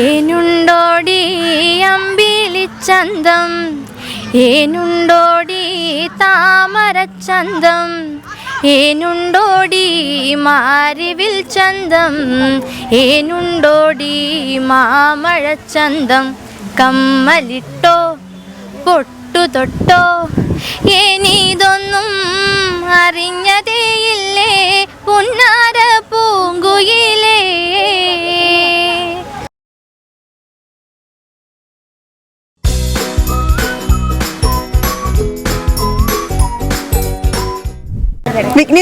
ഏനുണ്ടോടി അമ്പിളിച്ചന്തം ഏനുണ്ടോടി താമരച്ചന്തം ഏനുണ്ടോടി മാരിവിൽ ചന്തം? ഏനുണ്ടോടി മാമഴച്ചന്തം കമ്മലിട്ടോ പൊട്ടുതൊട്ടോ? ഏനീതൊന്നും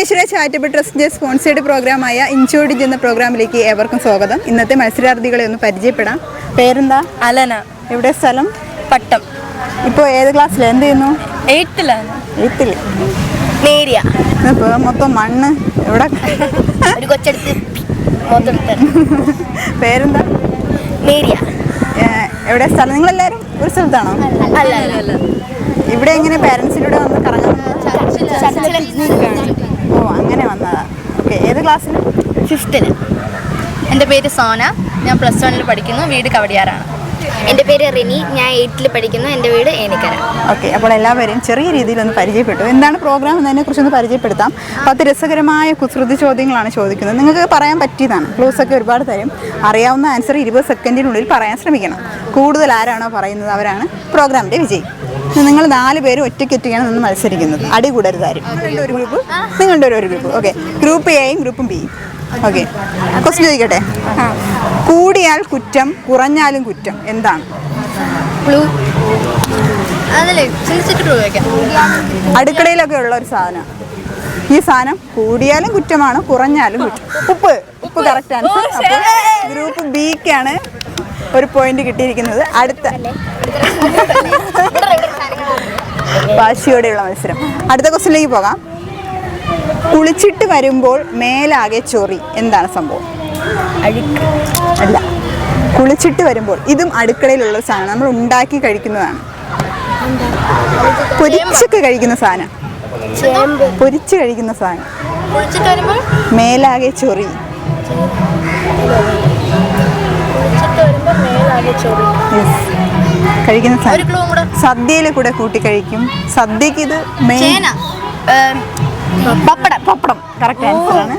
വിഘ്നേശ്വര ചാരിറ്റബിൾ ട്രസ്റ്റിന്റെ സ്പോൺസേഡ് പ്രോഗ്രാമായ ഇൻചോഡിജ് എന്ന പ്രോഗ്രാമിലേക്ക് ഏവർക്കും സ്വാഗതം. ഇന്നത്തെ മത്സരാർത്ഥികളെ ഒന്ന് പരിചയപ്പെടാം. പേരെന്താ? അലന. ഇവിടെ സ്ഥലം? പട്ടം. ഇപ്പോൾ ഏത് ക്ലാസ്സിൽ എന്ത് ചെയ്യുന്നു? എയ്ത്തിലാണ്. എയ്ത്തിൽ. നേരിയ. ഇപ്പോൾ മൊത്തം മണ്ണ് എവിടെ? ഒരു കൊച്ചെടുത്ത് പേരെന്താ? നേരിയ. എവിടെ സ്ഥലം? നിങ്ങളെല്ലാവരും ഒരു സ്ഥലത്താണോ? അല്ല ഇവിടെ എങ്ങനെ പാരൻസിലൂടെ വന്ന് കറങ്ങാൻ ഓ അങ്ങനെ വന്നതാ ഓക്കെ ഏത് ക്ലാസ്സിൽ ഫിഫ്ത്തിന്. എന്റെ പേര് സോന. ഞാൻ പ്ലസ് വണ്ണിൽ പഠിക്കുന്നു. വീട് കവടിയാറാണ്. എന്റെ പേര് റിനി. ഞാൻ എയ്റ്റിൽ പഠിക്കുന്നു. എന്റെ വീട് ഏനിക്കര ഓക്കെ. അപ്പോൾ എല്ലാവരെയും ചെറിയ രീതിയിൽ ഒന്ന് പരിചയപ്പെട്ടു. എന്താണ് പ്രോഗ്രാം എന്നതിനെ കുറിച്ചൊന്ന് പരിചയപ്പെടുത്താം. പത്ത് രസകരമായ കുസൃതി ചോദ്യങ്ങളാണ് ചോദിക്കുന്നത്. നിങ്ങൾക്ക് പറയാൻ പറ്റിയതാണ്. ക്ലൂസ് ഒക്കെ ഒരുപാട് തരും. അറിയാവുന്ന ആൻസർ ഇരുപത് സെക്കൻഡിനുള്ളിൽ പറയാൻ ശ്രമിക്കണം. കൂടുതൽ ആരാണോ പറയുന്നത് അവരാണ് പ്രോഗ്രാമിന്റെ വിജയി. നിങ്ങൾ നാല് പേര് ഒറ്റയ്ക്കൊറ്റയ്ക്കാണ് നിന്ന് മത്സരിക്കുന്നത്. അടി കൂടരുതാരും നിങ്ങളുടെ ഒരു ഗ്രൂപ്പ്? നിങ്ങളുടെ ഒരു ഒരു ഗ്രൂപ്പ്. ഓക്കെ ഗ്രൂപ്പ് എയും ഗ്രൂപ്പും ബിയും ഓക്കെ ക്വസ്റ്റ്യൻ ചോദിക്കട്ടെ? കൂടിയാൽ കുറ്റം കുറഞ്ഞാലും കുറ്റം എന്താണ്? അടുക്കളയിലൊക്കെ ഉള്ള ഒരു സാധനം. ഈ സാധനം കൂടിയാലും കുറ്റമാണ് കുറഞ്ഞാലും കുറ്റം. ഉപ്പ്. ഉപ്പ് കറക്റ്റ് ആൻസർ അപ്പോൾ ഗ്രൂപ്പ് ബിക്കാണ് ഒരു പോയിന്റ് കിട്ടിയിരിക്കുന്നത്. അടുത്ത. വാശിയോടെയുള്ള മത്സരം. അടുത്ത ക്വസ്റ്റിലേക്ക് പോകാം. കുളിച്ചിട്ട് വരുമ്പോൾ മേലാകെ ചൊറി. എന്താണ് സംഭവം? അല്ല. കുളിച്ചിട്ട് വരുമ്പോൾ ഇതും അടുക്കളയിലുള്ള സാധനം. നമ്മൾ ഉണ്ടാക്കി കഴിക്കുന്നതാണ്. പൊരിച്ചൊക്കെ കഴിക്കുന്ന സാധനം. പൊരിച്ച് കഴിക്കുന്ന സാധനം. മേലാകെ ചൊറി. മേലാകെ ചൊറി. കഴിക്കുന്ന സാധനം സദ്യയിൽ കൂടെ. കൂട്ടി കഴിക്കും. സദ്യക്ക് ഇത് മെയിൻ പപ്പടം. പപ്പടം. കറക്റ്റ് ആൻസർ ആണ്.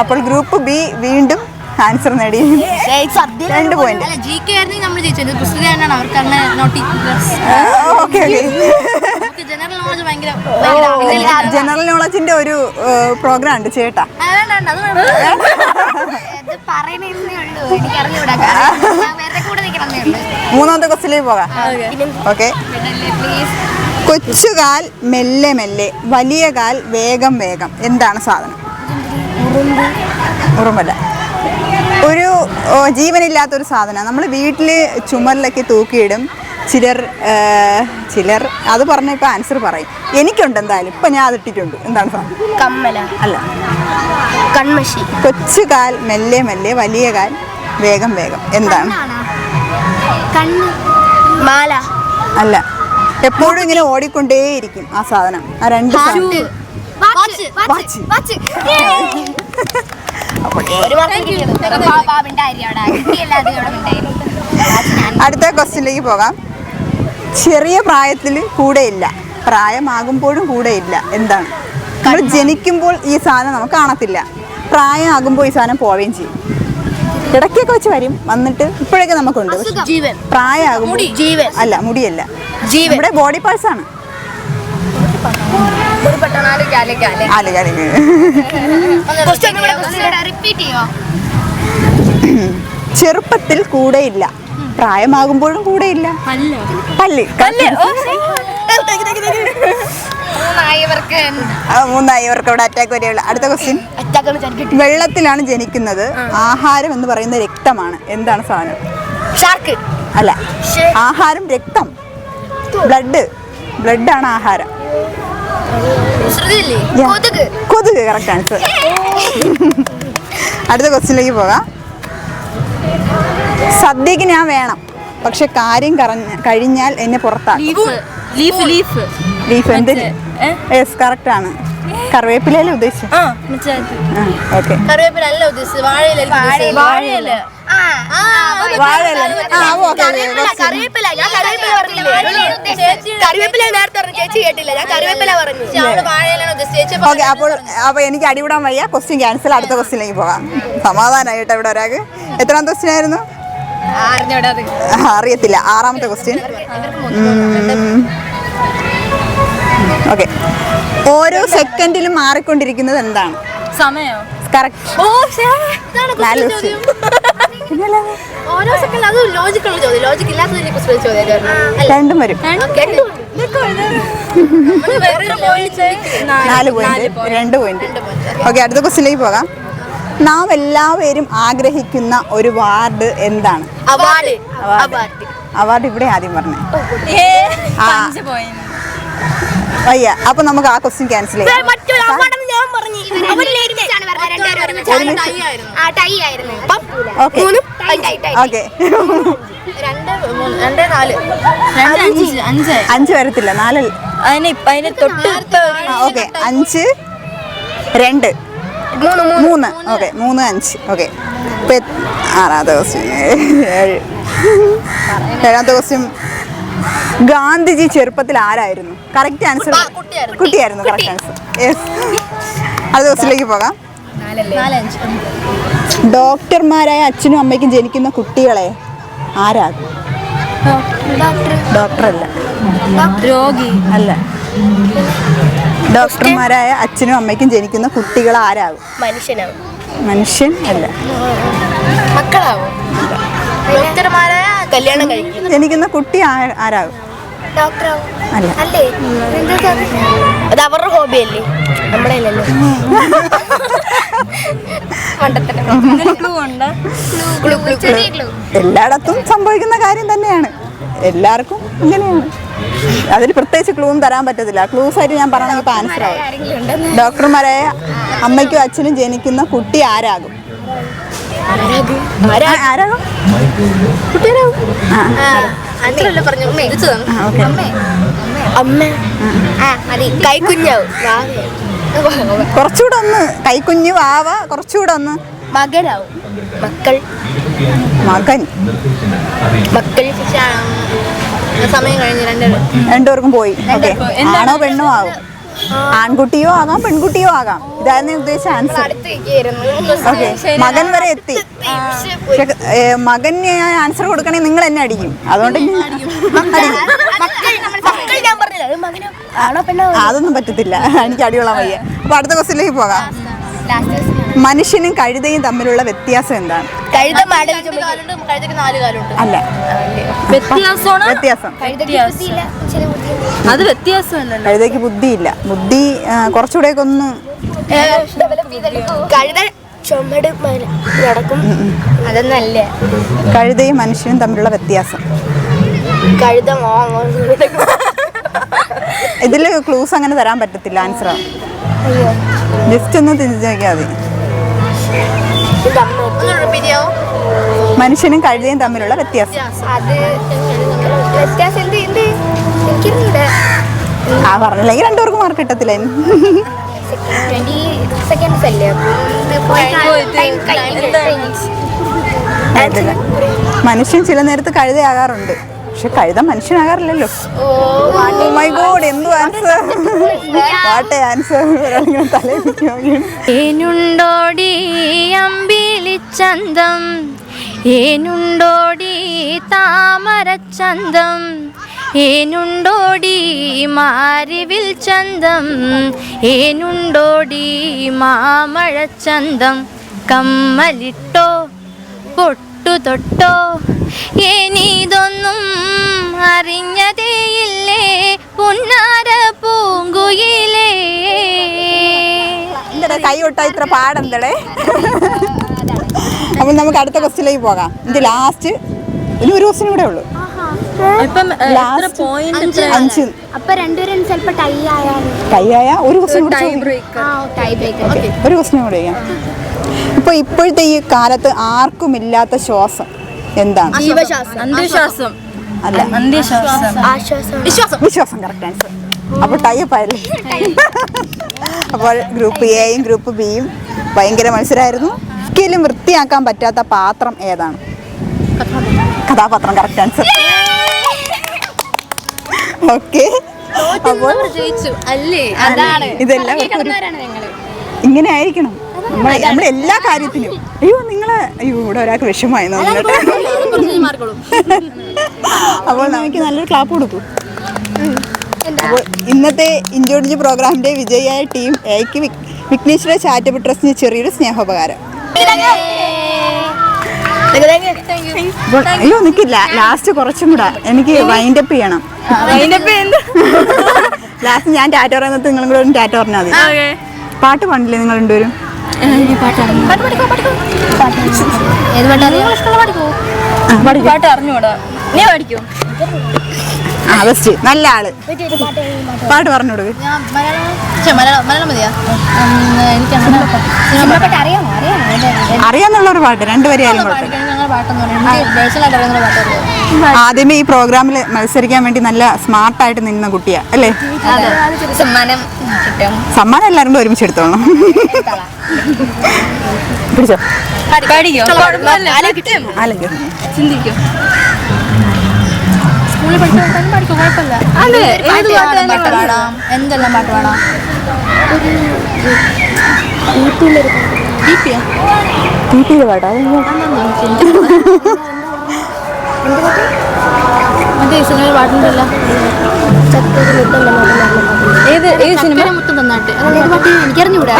അപ്പോൾ ഗ്രൂപ്പ് ബി വീണ്ടും ആൻസർ നേടി. രണ്ട് പോയിന്റ് ജനറൽ നോളജിന്റെ ഒരു പ്രോഗ്രാം ഉണ്ട് ചേട്ടാ. ഉള്ളൂ. എനിക്ക് അറിഞ്ഞൂടാ ഞാൻ വേറെ കൂടെ നിൽക്കണമെന്നേ ഉള്ളൂ. മൂന്നാമത്തെ ക്വസ്റ്റിലേക്ക് പോകാം. ഓക്കെ. കൊച്ചുകാൽ മെല്ലെ മെല്ലെ വലിയ കാൽ വേഗം വേഗം. എന്താണ് സാധനം? ഉറുമ്പല്ല. ഒരു ജീവനില്ലാത്തൊരു സാധനം. നമ്മൾ വീട്ടിൽ ചുമരിലൊക്കെ തൂക്കിയിടും. ചിലർ ചിലർ അത് പറഞ്ഞ ഇപ്പൊ ആൻസർ പറയും. എനിക്കുണ്ട് എന്തായാലും. ഇപ്പം ഞാൻ അതിട്ടിട്ടുണ്ട്. എന്താണ് സാർ? കമ്മല. അല്ല. കൺമഷി. കൊച്ചുകാൽ മെല്ലെ മെല്ലെ വലിയ കാൽ വേഗം വേഗം. എന്താണ്? മാല. അല്ല. എപ്പോഴും ഇങ്ങനെ ഓടിക്കൊണ്ടേയിരിക്കും ആ സാധനം. ആ രണ്ട് അടുത്ത ക്വസ്റ്റ്യനിലേക്ക് പോകാം. ചെറിയ പ്രായത്തിൽ കൂടെയില്ല. പ്രായമാകുമ്പോഴും കൂടെയില്ല. എന്താണ്? നമ്മൾ ജനിക്കുമ്പോൾ ഈ സാധനം നമുക്ക് കാണത്തില്ല. പ്രായമാകുമ്പോൾ ഈ സാധനം പോവുകയും ചെയ്യും. ഇടയ്ക്കൊക്കെ വെച്ച് വരും. വന്നിട്ട് ഇപ്പോഴൊക്കെ നമുക്കുണ്ട്. പ്രായമാകുമ്പോൾ അല്ല മുടിയല്ല. നമ്മുടെ ബോഡി പാർട്സ് ആണ്. ചെറുപ്പത്തിൽ കൂടെയില്ല. പ്രായമാകുമ്പോഴും കൂടെയില്ല പല്ല്. മൂന്നായവർക്ക് ആ, മൂന്നായി ഇവർക്ക് ഇവിടെ അറ്റാക്ക് വരെയുള്ള അടുത്ത ക്വസ്റ്റ്യൻ വെള്ളത്തിലാണ് ജനിക്കുന്നത്. ആഹാരം എന്ന് പറയുന്നത് രക്തമാണ്. എന്താണ് സാധനം? ഷാർക്ക് അല്ല. ആഹാരം രക്തം. ബ്ലഡ് ബ്ലഡ് ആണ് ആഹാരം. കൊതുക്. കറക്റ്റ് ആൻസർ അടുത്ത ക്വസ്റ്റ്യനിലേക്ക് പോകാം. സദ്യക്ക് ഞാൻ വേണം. പക്ഷെ കാര്യം കറഞ്ഞ കഴിഞ്ഞാൽ എന്നെ പുറത്താക്കും. Leaf leaf leaf. Yes correct ആണ്. കറിവേപ്പിലല്ലേ ഉദ്ദേശിച്ചത്? ആ മനസ്സിലായി ഓക്കെ കറിവേപ്പില അല്ല ഉദ്ദേശിച്ചത് വാഴയില. വാഴയില. വാഴയില. ആ ഓക്കെ കറിവേപ്പില ഞാൻ കറിവേപ്പില പറഞ്ഞില്ലേ? കറിവേപ്പില നേരത്തെ പറഞ്ഞു. ചേച്ചി കേട്ടില്ല. ഞാൻ കറിവേപ്പില പറഞ്ഞു. ഓക്കെ അപ്പോൾ അപ്പൊ എനിക്ക് അടിവിടാൻ വയ്യ. ക്വസ്റ്റ്യൻ ക്യാൻസൽ അടുത്ത ക്വസ്റ്റ്യനിലേക്ക് പോകാം. സമാധാനമായിട്ട് ഇവിടെ ഒരാൾക്ക്. എത്രാം ക്വസ്റ്റ്യൻ ആയിരുന്നു? അറിയത്തില്ല. ആറാമത്തെ ക്വസ്റ്റ്യൻ ഓക്കെ. ഓരോ സെക്കൻഡിലും മാറിക്കൊണ്ടിരിക്കുന്നത് എന്താണ്? സമയോ കറക്റ്റ് നാല് ക്വസ്റ്റ്യൻ ഓരോ സെക്കൻഡ് അത് ലോജിക്കുള്ള ചോദ്യം. ഇല്ലാത്തതിനെ കുറിച്ച് ചോദ്യം രണ്ടും വരും. നാല് പോയിന്റ് രണ്ട് പോയിന്റ് ഓക്കെ അടുത്ത ക്വസ്റ്റിലേക്ക് പോകാം. നാം എല്ലാവരും ആഗ്രഹിക്കുന്ന ഒരു വാർഡ് എന്താണ്? അവാർഡ്. അവാർഡ്. അവാർഡ്. ഇവിടെ ആദ്യം പറഞ്ഞേ. വയ്യ. അപ്പൊ നമുക്ക് ആ ക്വസ്റ്റ്യൻ ക്യാൻസൽ ചെയ്യാം. മറ്റൊരു അവാർഡെന്ന് ഞാൻ പറഞ്ഞു ആ ടൈ ആയിരുന്നു. ഓക്കെ. മൂന്നും ടൈ ടൈ ടൈ ഓക്കെ. രണ്ട് മൂന്ന് രണ്ട് നാല്. രണ്ട് അഞ്ച്. അഞ്ച്. അഞ്ച്. വരത്തില്ല. നാല്. അതിന് തൊട്ട് ഓക്കെ. അഞ്ച്. രണ്ട്. മൂന്ന് ഓക്കെ മൂന്ന് അഞ്ച്. ഓക്കെ. ആറാമത്തെ ക്വസ്റ്റ്യൻ ഏഴ്. ഏഴാമത്തെ ക്വസ്റ്റ്യൻ ഗാന്ധിജി ചെറുപ്പത്തിൽ ആരായിരുന്നു? കറക്റ്റ് ആൻസർ കുട്ടിയായിരുന്നു. കുട്ടിയായിരുന്നു കറക്റ്റ് ആൻസർ യെസ് അടുത്ത ക്വസ്റ്റിലേക്ക് പോകാം. ഡോക്ടർമാരായ അച്ഛനും അമ്മയ്ക്കും ജനിക്കുന്ന കുട്ടികളെ ആരാകും ഡോക്ടറല്ല. രോഗി അല്ല. ഡോക്ടർമാരായ അച്ഛനും അമ്മയ്ക്കും ജനിക്കുന്ന കുട്ടികൾ ആരാകും? മനുഷ്യനാവും. മനുഷ്യൻ അല്ല. മക്കളാവും. ഡോക്ടർമാരെ കല്യാണം കഴിക്കും ജനിക്കുന്ന കുട്ടി ആരാകും? അത് അവരുടെ ഹോബി അല്ലേ നമ്മളെ എല്ലായിടത്തും സംഭവിക്കുന്ന കാര്യം തന്നെയാണ്. എല്ലാവർക്കും ഇങ്ങനെയാണ്. അതിൽ പ്രത്യേകിച്ച് ക്ലൂവും തരാൻ പറ്റത്തില്ല. ക്ലൂസ് ആയിട്ട് ഞാൻ പറഞ്ഞ ഇപ്പം ആൻസർ ആവും. ഡോക്ടർമാരായ അമ്മയ്ക്കും അച്ഛനും ജനിക്കുന്ന കുട്ടി ആരാകും? കുട്ടിയാരാകും? കുറച്ചുകൂടെ ഒന്ന് കൈക്കുഞ്ഞ് വാവ കുറച്ചുകൂടെ ഒന്ന് മകനാവും. മക്കൾ. മകൻ. മക്കൾ. സമയം കഴിഞ്ഞ് രണ്ട് രണ്ടുപേർക്കും പോയി. ഓക്കെ. ആണോ പെണ്ണോ ആകും ആൺകുട്ടിയോ ആകാം പെൺകുട്ടിയോ ആകാം. ഇതായിരുന്നു ഉദ്ദേശിച്ച ആൻസർ ഓക്കെ. മകൻ വരെ എത്തി. പക്ഷെ ഞാൻ മകന് ആൻസർ കൊടുക്കണേ നിങ്ങൾ എന്നെ അടിക്കും. അതുകൊണ്ട് അതൊന്നും പറ്റത്തില്ല. എനിക്ക് അടിയോളാൻ വയ്യ. അപ്പൊ അടുത്ത ക്വസ്റ്റിലേക്ക് പോകാം. മനുഷ്യനും കഴുതയും തമ്മിലുള്ള വ്യത്യാസം എന്താണ്? കഴുത അല്ല. വ്യത്യാസം. ബുദ്ധിയില്ല ബുദ്ധിയില്ല. അത് വ്യത്യാസമല്ല കഴുതയ്ക്ക് ബുദ്ധിയില്ല. ബുദ്ധി കുറച്ചുകൂടെ കുറച്ചുകൂടെയൊക്കെ ഒന്ന് കഴുത ചുമട് നടക്കും. അതൊന്നല്ല? കഴുതയും മനുഷ്യനും തമ്മിലുള്ള വ്യത്യാസം. കഴുത ഇതിൽ ക്ലൂസ് അങ്ങനെ തരാൻ പറ്റത്തില്ല ആൻസർ ജസ്റ്റ് ഒന്ന് തിരിച്ചു നോക്കിയാൽ മതി. മനുഷ്യനും കഴുതയും തമ്മിലുള്ള വ്യത്യാസം. ആ പറഞ്ഞില്ലെങ്കിൽ രണ്ടുപേർക്കും മാർക്ക് കിട്ടത്തില്ല. മനുഷ്യൻ ചില നേരത്ത് കഴുതയാകാറുണ്ട്. പക്ഷെ കഴുത മനുഷ്യനാകാറില്ലല്ലോ. മൈ ഗോഡ് എന്തു ആൻസർ വാട്ടെ ആൻസർ ഒരാളിങ്ങനെ തലയിൽ. ഏനുണ്ടോടി അമ്പിളിച്ചന്തം ഏനുണ്ടോടി താമരച്ചന്തം ഏനുണ്ടോടി മാരിവിൽ ചന്തം? ഏനുണ്ടോടി മാമഴച്ചന്തം കമ്മലിട്ടോ പൊട്ടു തൊട്ടോ എനിതൊന്നും അറിഞ്ഞതേയില്ലേ? പുന്നാര പൂങ്കുയിലേ. എന്താ കൈ ഒട്ടാ ഇത്ര പാടെന്തടേ? അപ്പം നമുക്ക് അടുത്ത ക്വസ്റ്റിലേക്ക് പോകാം. ഇത് ലാസ്റ്റ് ഇനി ഒരു ക്വസ്റ്റിനും കൂടെ ഉള്ളൂ. ഇപ്പം Last പോയിന്റ് അഞ്ച്. അപ്പൊ രണ്ടുപേരും ചിലപ്പോ ടൈ ആയാലും. കൈയായ ഒരു ക്വസ്റ്റിനും കൂടെ ക്വസ്റ്റിനും കൂടെ ചെയ്യാം. ഇപ്പോഴത്തെ ഈ കാലത്ത് ആർക്കും ഇല്ലാത്ത ശ്വാസം. എന്താണ്? അന്ധവിശ്വാസം. അല്ല. അന്ധവിശ്വാസം. ആശ്വാസം. വിശ്വാസം. വിശ്വാസം കറക്റ്റ് ആൻസർ അപ്പോൾ ടൈപ്പ് ആയല്ലേ? അപ്പോൾ ഗ്രൂപ്പ് എയും ഗ്രൂപ്പ് ബിയും ഭയങ്കര മത്സരമായിരുന്നു ഒരിക്കലും വൃത്തിയാക്കാൻ പറ്റാത്ത പാത്രം ഏതാണ്? കഥാപാത്രം കറക്റ്റ് ആൻസർ ഓക്കെ. അപ്പോൾ ജയിച്ചു അല്ലേ? അതാണ്. ഇതെല്ലാം ഇങ്ങനെ ആയിരിക്കണം. നമ്മളെ നമ്മുടെ എല്ലാ കാര്യത്തിനും അയ്യോ നിങ്ങളെ അയ്യോ ഇവിടെ ഒരാൾക്ക് വിഷമായി അപ്പോൾ നമുക്ക് നല്ലൊരു ക്ലാപ്പ് കൊടുക്കൂ അപ്പോൾ ഇന്നത്തെ ഇഞ്ചോടിഞ്ച് പ്രോഗ്രാമിന്റെ വിജയിയായ ടീം എക്ക് വിഘ്നേശ്വര ചാരിറ്റബിൾ ട്രസ്റ്റിന് ചെറിയൊരു സ്നേഹോപകാരം. അയ്യോ നിക്ക് ലാസ്റ്റ് കുറച്ചും കൂടെ എനിക്ക് വൈൻഡപ്പ് ചെയ്യണം. ലാസ്റ്റ് ഞാൻ ടാറ്റ പറയുന്നത് നിങ്ങളും കൂടെ ടാറ്റ പറഞ്ഞാൽ മതി. പാട്ട് പാടില്ലേ നിങ്ങൾ രണ്ടുപേരും? പാട്ടാ അറിഞ്ഞൂടാ. നീ ആ ബെസ്റ്റ് നല്ല ആൾ. പാട്ട് പറഞ്ഞു കൊടുക്ക് അറിയാന്നുള്ള ഒരു പാട്ട്. രണ്ടുപേരും ആദ്യമേ ഈ പ്രോഗ്രാമിൽ മത്സരിക്കാൻ വേണ്ടി നല്ല സ്മാർട്ടായിട്ട് നിന്ന കുട്ടിയാ അല്ലേ? സമ്മാനം കിട്ടും. സമ്മാനം എല്ലാവരും കൂടെ ഒരുമിച്ച് എടുത്തോളണം. പിടിച്ചോ? ചിന്തിക്കും. സ്കൂളിൽ പഠിക്കാൻ പഠിക്കും കുഴപ്പമില്ല. ഏത് പാട്ട് പാടാം എന്തെല്ലാം പാട്ട് ഏത് ഏത് സിനിമ? മുത്തം തന്നാട്ട് എനിക്കറിഞ്ഞൂടാ.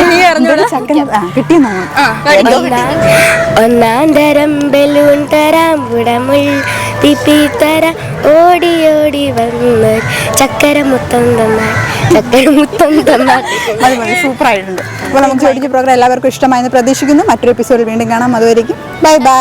ഒന്നാം തരം ബലൂൺ തരാം ഉടമുൾ തരാം. ഓടി ഓടി വന്ന് ചക്കര മുത്തം തന്നാൽ ചക്കര മുത്തം തന്നാൽ. അത് മതി സൂപ്പർ ആയിട്ടുണ്ട് അപ്പോൾ നമുക്ക് ചോദിച്ച പ്രോഗ്രാം എല്ലാവർക്കും ഇഷ്ടമായെന്ന് പ്രതീക്ഷിക്കുന്നു. മറ്റൊരു എപ്പിസോഡിൽ വീണ്ടും കാണാം. അതുവരെയും ബൈ ബൈ.